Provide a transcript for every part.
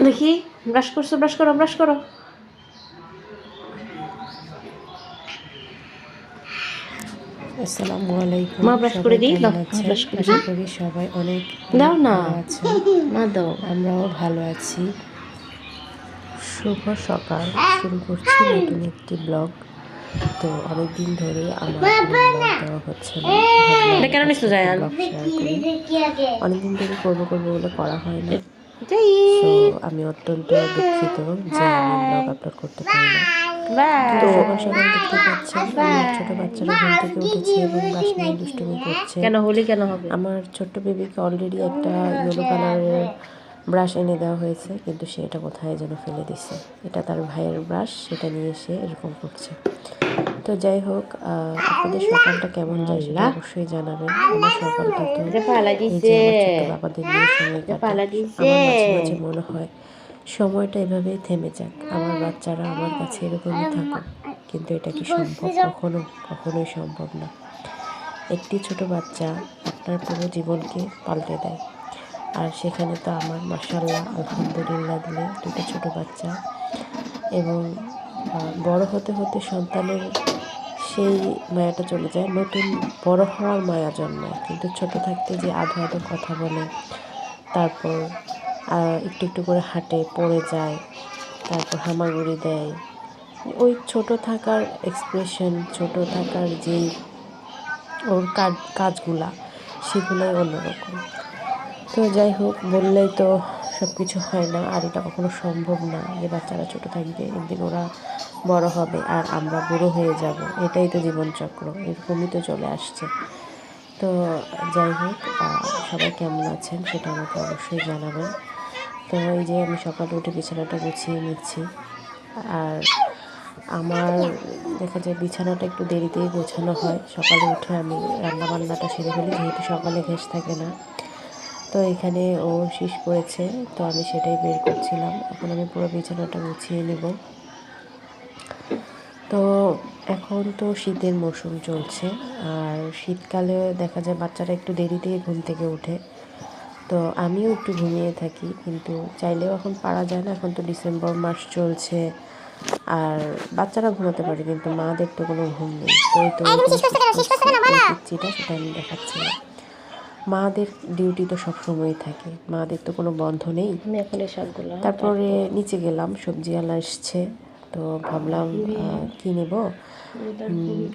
দেখি ব্রাশ করছ ব্রাশ করো ব্রাশ করো। আসসালামু আলাইকুম মা ব্রাশ করে দিই? দাও, ব্রাশ করে করি সবাই অনেক দাও না। আছেন। না দাও। আমরাও ভালো আছি। শুভ সকাল। শুরু করছি নতুন একটি ব্লগ। তো অনেকদিন ধরে আমার দেওয়া হচ্ছে না। কেন? অনেকদিন ধরে করব করব বলে করা হয় না। আমি অত্যন্ত দুঃখিত যে আমি ব্লগ আপলোড করতে পারি না। তো সকাল সকাল দেখতে পাচ্ছেন আমার ছোট বাচ্চারা ঘুম থেকে উঠেছে এবং বাস নিয়ে দুষ্টুমি করছে। কেন হোলি কেন হবে? আমার ছোট্ট বেবিকে অলরেডি একটা ইয়েলো কালারের ব্রাশ এনে দেওয়া হয়েছে কিন্তু সে এটা কোথায় যেন ফেলে দিছে। এটা তার ভাইয়ের ব্রাশ সেটা নিয়ে এসে এরকম করছে। তো যাই হোক আপনাদের সকালটা কেমন যায় সেটা অবশ্যই জানাবেন। আমার সকালটা তো এটা এই যে আমার বাবাদের নিয়ে সময়। আমার মাঝে মাঝে মনে হয় সময়টা এভাবেই থেমে যাক। আমার বাচ্চারা আমার কাছে এরকমই থাকুক। কিন্তু এটা কি সম্ভব? কখনো কখনোই সম্ভব না। একটি ছোট বাচ্চা আপনার পুরো জীবনকে পাল্টে দেয়। আর সেখানে তো আমার মাসাল্লাহ আলহামদুলিল্লাহ দিলে দুটো ছোট বাচ্চা। এবং বড় হতে হতে সন্তানের সেই মায়াটা চলে যায়। নতুন বড় হওয়ার মায়া জন্মায়, কিন্তু ছোট থাকতে যে আধো আধো কথা বলে, তারপর একটু একটু করে হাঁটে, পড়ে যায়, তারপর হামাগুড়ি দেয়। ওই ছোট থাকার এক্সপ্রেশন ছোট থাকার যেই ওর কাজ, কাজগুলা, সেগুলোই অন্যরকম। তো যাই হোক, বললেই তো সব কিছু হয় না আর এটা কখনো সম্ভব না যে বাচ্চারা ছোট থাকবে, একদিন ওরা বড় হবে আর আমরা বুড়ো হয়ে যাব। এটাই তো জীবনচক্র, এরকমই তো চলে আসছে। তো যাই হোক সবাই কেমন আছেন সেটা আমাকে অবশ্যই জানাবেন। তো এই যে আমি সকালে উঠে বিছানাটা গুছিয়ে নিচ্ছি। আর আমার দেখা যায় বিছানাটা একটু দেরিতেই গোছানো হয়। সকালে উঠে আমি রান্না বান্নাটা সেরে ফেলি, যেহেতু সকালে ঘেস থাকে না। তো এখানে ও শীষ পড়েছে তো আমি সেটাই বের করছিলাম। এখন আমি পুরো বিছানাটা গুছিয়ে নেব। তো এখন তো শীতের মৌসুম চলছে আর শীতকালে দেখা যায় বাচ্চারা একটু দেরিতেই ঘুম থেকে ওঠে। তো আমিও একটু ঘুমিয়ে থাকি কিন্তু চাইলেও এখন পারা যায় না। এখন তো ডিসেম্বর মাস চলছে আর বাচ্চারা ঘুমাতে পারে কিন্তু মাদের তো কোনো ঘুম নেই। তো এই তো সেটা আমি দেখাচ্ছি মাদের ডিউটি তো সবসময়ই থাকে। মাদের তো কোনো বন্ধ নেই। আমি এখন তারপরে নিচে গেলাম সবজিওয়ালা এসছে। তো ভাবলাম কি নেব?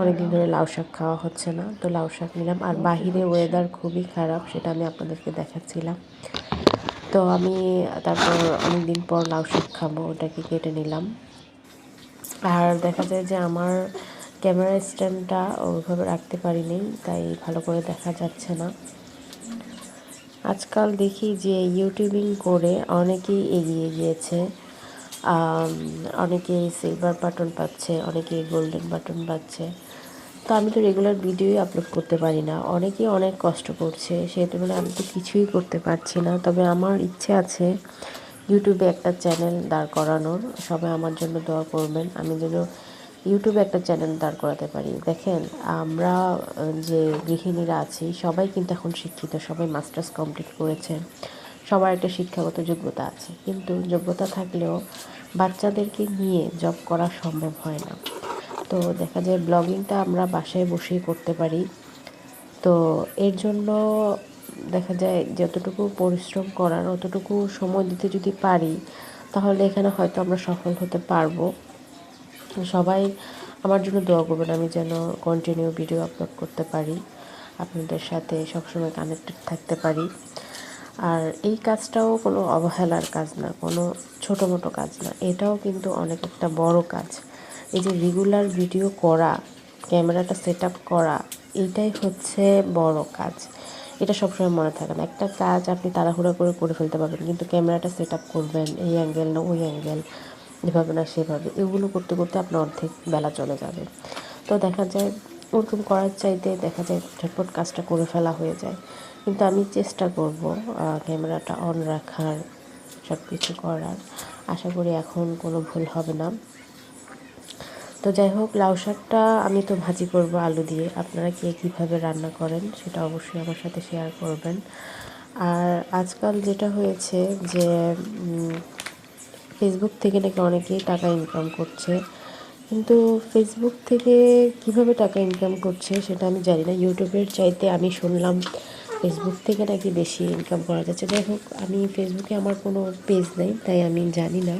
অনেকদিন ধরে লাউ শাক খাওয়া হচ্ছে না। তো লাউ শাক নিলাম। আর বাহিরে ওয়েদার খুবই খারাপ সেটা আমি আপনাদেরকে দেখাচ্ছিলাম। তো আমি তারপর অনেকদিন পর লাউ শাক খাব ওটাকে কেটে নিলাম। আর দেখা যায় যে আমার ক্যামেরা স্ট্যান্ডটা ওইভাবে রাখতে পারিনি তাই ভালো করে দেখা যাচ্ছে না। আজকাল দেখি যে ইউটিউবিং করে অনেকেই এগিয়ে গিয়েছে। অনেকেই সিলভার বাটন পাচ্ছে, অনেকেই গোল্ডেন বাটন পাচ্ছে। তো আমি তো রেগুলার ভিডিওই আপলোড করতে পারি না। অনেকেই অনেক কষ্ট করছে। সেই তুলনায় আমি তো কিছুই করতে পারছি না। তবে আমার ইচ্ছে আছে ইউটিউবে একটা চ্যানেল দাঁড় করানোর। সবাই আমার জন্য দোয়া করবেন। আমি যেন ইউটিউবে একটা চ্যানেল দাঁড় করাতে পারি। দেখেন, আমরা যে গৃহিণীরা আছি, সবাই কিন্তু এখন শিক্ষিত, সবাই মাস্টার্স কমপ্লিট করেছে। সবার একটা শিক্ষাগত যোগ্যতা আছে। কিন্তু যোগ্যতা থাকলেও বাচ্চাদেরকে নিয়ে জব করা সম্ভব হয় না। তো দেখা যায় ব্লগিংটা আমরা বাসায় বসেই করতে পারি। তো এর জন্য দেখা যায়, যতটুকু পরিশ্রম করার, অতটুকু সময় দিতে যদি পারি, তাহলে এখানে হয়তো আমরা সফল হতে পারব। সবাই আমার জন্য দোয়া করবেন আমি যেন কন্টিনিউ ভিডিও আপলোড করতে পারি, আপনাদের সাথে সবসময় কানেক্টেড থাকতে পারি। আর এই কাজটাও কোনো অবহেলার কাজ না, কোনো ছোটো মোটো কাজ না, এটাও কিন্তু অনেক একটা বড় কাজ। এই যে রেগুলার ভিডিও করা, ক্যামেরাটা সেট করা এইটাই হচ্ছে বড় কাজ। এটা সবসময় মনে থাকে না, একটা কাজ আপনি তাড়াহুড়া করে করে ফেলতে পারবেন, কিন্তু ক্যামেরাটা সেট করবেন, এই অ্যাঙ্গেল না, ওই অ্যাঙ্গেল এভাবে না সেভাবে, এগুলো করতে করতে আপনার অর্ধেক বেলা চলে যাবে। তো দেখা যায় ওরকম করার চাইতে দেখা যায় ঝটপট কাজটা করে ফেলা হয়ে যায়। কিন্তু আমি চেষ্টা করব ক্যামেরাটা অন রাখার সব কিছু করার। আশা করি এখন কোনো ভুল হবে না। তো যাই হোক, লাউ শাকটা আমি তো ভাজি করব আলু দিয়ে। আপনারা কে কীভাবে রান্না করেন সেটা অবশ্যই আমার সাথে শেয়ার করবেন। আর আজকাল যেটা হয়েছে যে ফেসবুক থেকে নাকি অনেকেই টাকা ইনকাম করছে। কিন্তু ফেসবুক থেকে কীভাবে টাকা ইনকাম করছে সেটা আমি জানি না। ইউটিউবের চাইতে আমি শুনলাম ফেসবুক থেকে নাকি বেশি ইনকাম করা যাচ্ছে। যাই হোক, আমি ফেসবুকে আমার কোনো পেজ নেই, তাই আমি জানি না।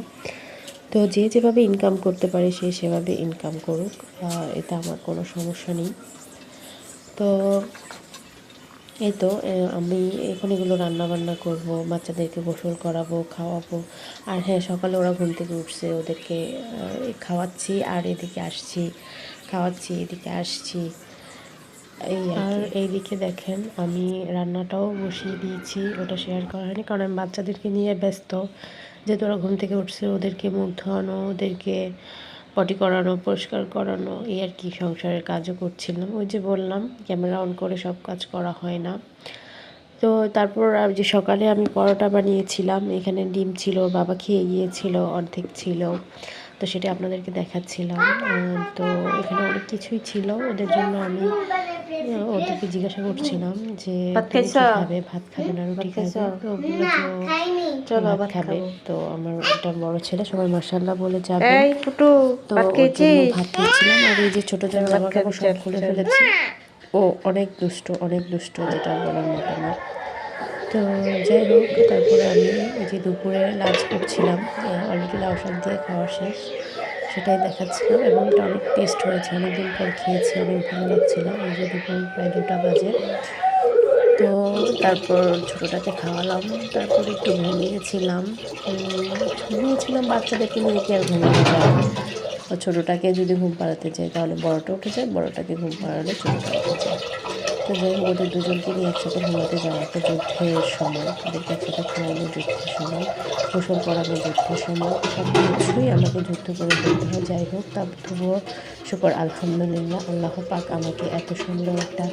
তো যে যেভাবে ইনকাম করতে পারে সে সেভাবে ইনকাম করুক এতে আমার কোনো সমস্যা নেই। তো এই তো আমি এখন এগুলো রান্না বান্না করব বাচ্চাদেরকে গোসল করাবো খাওয়াবো। আর হ্যাঁ সকালে ওরা ঘুম থেকে উঠছে ওদেরকে খাওয়াচ্ছি আর এদিকে আসছি খাওয়াচ্ছি এদিকে আসছি। এই আর এইদিকে দেখেন আমি রান্নাটাও বসিয়ে দিয়েছি ওটা শেয়ার করা হয়নি কারণ আমি বাচ্চাদেরকে নিয়ে ব্যস্ত। যেহেতু ওরা ঘুম থেকে উঠছে ওদেরকে মুখ ধোয়ানো ওদেরকে পটি করানো, পরিষ্কার করানো, এই আর কি সংসারের কাজও করছিলাম। ওই যে বললাম ক্যামেরা অন করে সব কাজ করা হয় না। তো তারপর যে সকালে আমি পরোটা বানিয়েছিলাম, এখানে ডিম ছিল, বাবা খেয়ে গিয়েছিল, অর্ধেক ছিল। তো সেটা আপনাদেরকে দেখাচ্ছিলাম। তো এখানে অনেক কিছুই ছিল। ওদের জন্য আমি ওদেরকে জিজ্ঞাসা করছিলাম যে ভাত খাবে? ভাত খাবে না রুটি খাবে? তো বলল ভাত খাবে। তো আমার একটা বড় ছেলে সবাই মাসাল্লাহ বলে যাবে। তো ভাত খেয়েছিলাম। আর এই যে ছোট ছোট জামা কাপড় সব খুলে ফেলেছি। ও অনেক দুষ্ট অনেক দুষ্ট যেটা বলার মতো না। তো যাই হোক, তারপরে আমি এই যে দুপুরে লাঞ্চ করছিলাম অলরেডি লাউ শাক দিয়ে খাওয়া শেষ, সেটাই দেখাচ্ছিলাম এবং এটা অনেক টেস্ট হয়েছে, অনেকদিন পর খেয়েছি, অনেক ভালো লাগছিল। এই যে দুপুর প্রায় দুটা বাজে। তো তারপর ছোটোটাকে খাওয়ালাম, তারপর একটু ঘুমিয়েছিলাম। ঘুমিয়েছিলাম বাচ্চাদেরকে নিয়ে কি আর ঘুমিয়ে যায় ছোটোটাকে যদি ঘুম পাড়াতে যাই তাহলে বড়টা উঠে যায়, বড়টাকে ঘুম পাড়ালে ছোটোটা উঠে যায়। তো যাই হোক, ওদের দুজনকে নিয়ে একসাথে ঘুমাতে যাওয়া একটা যুদ্ধের সময়। ওদেরকে একসাথে খাওয়ানো যুদ্ধের সময়, গোসল করানো যুদ্ধের সময় সব কিছুই আমাকে যুদ্ধ করে বলতে হয়। যাই হোক, তা তবুও শুকর, আলহামদুলিল্লাহ, আল্লাহ পাক আমাকে এত সুন্দর একটা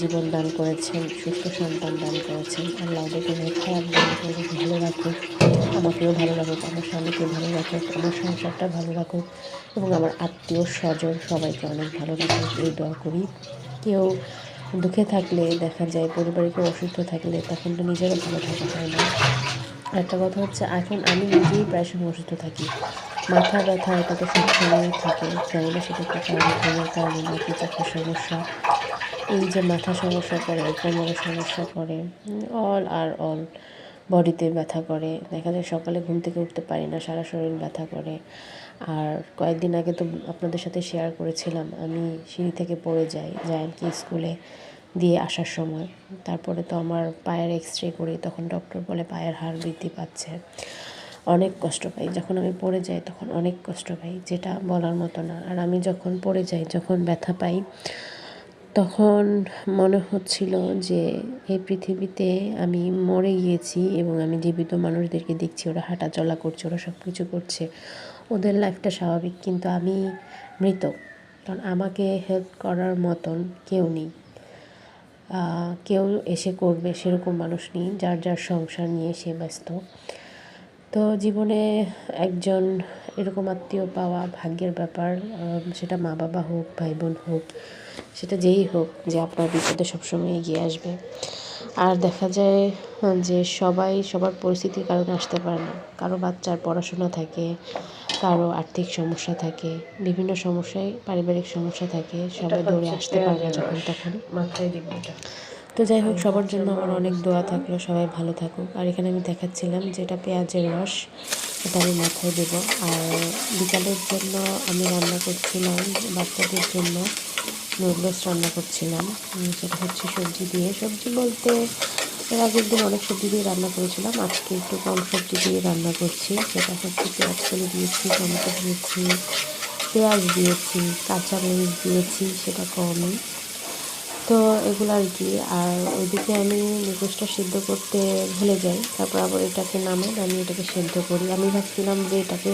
জীবন দান করেছেন, সুস্থ সন্তান দান করেছেন। আল্লাহ ওদেরকে খারাপ দান করে ভালো রাখুক, আমাকেও ভালো রাখুক, আমার স্বামীকে ভালো রাখুক, আমার সংসারটা ভালো রাখুক, এবং আমার আত্মীয় স্বজন সবাইকে অনেক ভালো রাখুক। এই দোয়া করি। কেউ দুঃখে থাকলে দেখা যায়, পরিবারে কেউ অসুস্থ থাকলে তখন তো নিজেরও ভালো থাকা হয় না। একটা কথা হচ্ছে, এখন আমি নিজেই প্রায় সময় অসুস্থ থাকি। মাথা ব্যথা এটা তো সবসময় থাকে। জানি না সেটা কি কারণে, ঘুমের কারণে নাকি চোখের সমস্যা। এই যে মাথা সমস্যা করে কোমরে সমস্যা করে অল আর অল বডিতে ব্যথা করে। দেখা যায় সকালে ঘুম থেকে উঠতে পারি না, সারা শরীর ব্যথা করে। আর কয়েকদিন আগে তো আপনাদের সাথে শেয়ার করেছিলাম, আমি সিঁড়ি থেকে পড়ে যাই জায়ান্টকে স্কুলে দিয়ে আসার সময়। তারপরে তো আমার পায়ের এক্স রে করি, তখন ডক্টর বলে পায়ের হাড় বৃদ্ধি পাচ্ছে। অনেক কষ্ট পাই, যখন আমি পড়ে যাই তখন অনেক কষ্ট পাই, যেটা বলার মতো না। আর আমি যখন পড়ে যাই, যখন ব্যথা পাই, তখন মনে হচ্ছিল যে এই পৃথিবীতে আমি মরে গিয়েছি এবং আমি জীবিত মানুষদেরকে দেখছি, ওরা হাঁটা চলা করছে, ওরা সব কিছু করছে। ওদের লাইফটা স্বাভাবিক, কিন্তু আমি মৃত। কারণ আমাকে হেল্প করার মতন কেউ নেই। কেউ এসে করবে সেরকম মানুষ নেই, যার যার সংসার নিয়ে সে ব্যস্ত। তো জীবনে একজন এরকম আত্মীয় পাওয়া ভাগ্যের ব্যাপার সেটা মা বাবা হোক ভাই বোন হোক, সেটা যেই হোক যে আপনার বিপদে সবসময় এগিয়ে আসবে। আর দেখা যায়, যে সবাই সবার পরিস্থিতির কারণে আসতে পারে না। কারও বাচ্চার পড়াশোনা থাকে কারও আর্থিক সমস্যা থাকে বিভিন্ন সমস্যায় পারিবারিক সমস্যা থাকে সবাই দৌড়ে আসতে পারে না যখন তখন। মাথায় দিবি তো যাই হোক সবার জন্য আমার অনেক দোয়া থাকল সবাই ভালো থাকুক। আর এখানে আমি দেখাচ্ছিলাম যেটা পেঁয়াজের রস এটা আমি মাথায় দেব। আর বিকালের জন্য আমি রান্না করছিলাম বাচ্চাদের জন্য নুডলস রান্না করছিলাম। সেটা হচ্ছে সবজি দিয়ে। সবজি বলতে এর আগের দিন অনেক সবজি দিয়ে রান্না করেছিলাম। আজকে একটু কম সবজি দিয়ে রান্না করছি। সেটা হচ্ছে পেঁয়াজ করে দিয়েছি, টমেটো দিয়েছি, পেঁয়াজ দিয়েছি কাঁচা কাঁচামরিচ দিয়েছি, সেটা কমই। তো এগুলো আর কি। আর ওইদিকে আমি মুখোশটা সিদ্ধ করতে ভুলে যাই, তারপর আবার এটাকে নামে আমি এটাকে সেদ্ধ করি। আমি ভাবছিলাম যে এটাকে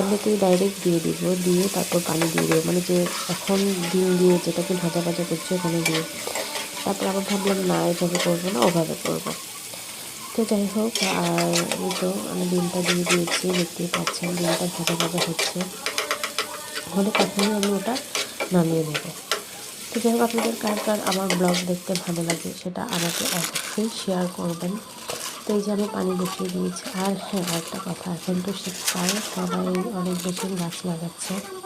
এমনিতেই ডাইরেক্ট দিয়ে দিব, দিয়ে তারপর পানি দিয়ে দেবো। মানে যে এখন ডিম দিয়ে যেটাকে ভাজা ভাজা করছে ওখানে দিয়ে। তারপর আবার ভাবলাম, না, এভাবে করব না, ওভাবে করব। তো যাই হোক, আর এই তো আমি ডিমটা দিয়ে দিয়েছি, দেখতেই পাচ্ছেন ডিমটা ভাজা ভাজা হচ্ছে। হলে তখনই আমি ওটা নামিয়ে নেব। তো যাই হোক, আপনাদের কার কার আমার ব্লগ দেখতে ভালো লাগে সেটা আমাকে অবশ্যই শেয়ার করবেন। তো এই যে আমি পানি বসিয়ে দিয়েছি, আর হ্যাঁ একটা কথা এখন তো শীতকাল সবাই অনেক বেশি গাছ লাগাচ্ছে।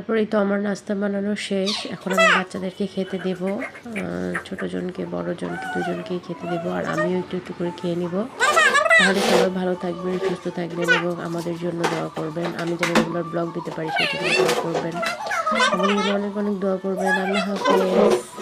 তারপরেই তো আমার নাস্তা বানানো শেষ। এখন আমি বাচ্চাদেরকে খেতে দেব। ছোট জনকে, বড় জনকে, দুজনকেই খেতে দেব। আর আমিও একটু একটু করে খেয়ে নিব। তাহলে সবাই ভালো থাকবেন, সুস্থ থাকবেন এবং আমাদের জন্য দোয়া করবেন। আমি যেন রেগুলার ব্লগ দিতে পারি জন্য দোয়া করবেন অনেক অনেক দোয়া করবেন। আল্লাহ হাফেজ।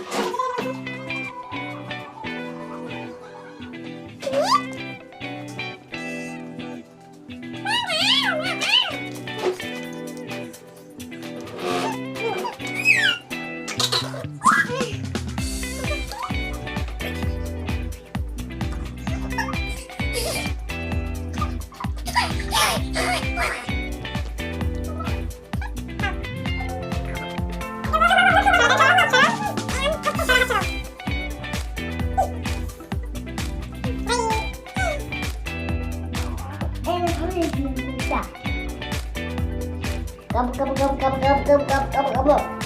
Pizza. Gobble, gobble, gobble, gobble, gobble, gobble, gobble, gobble.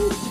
And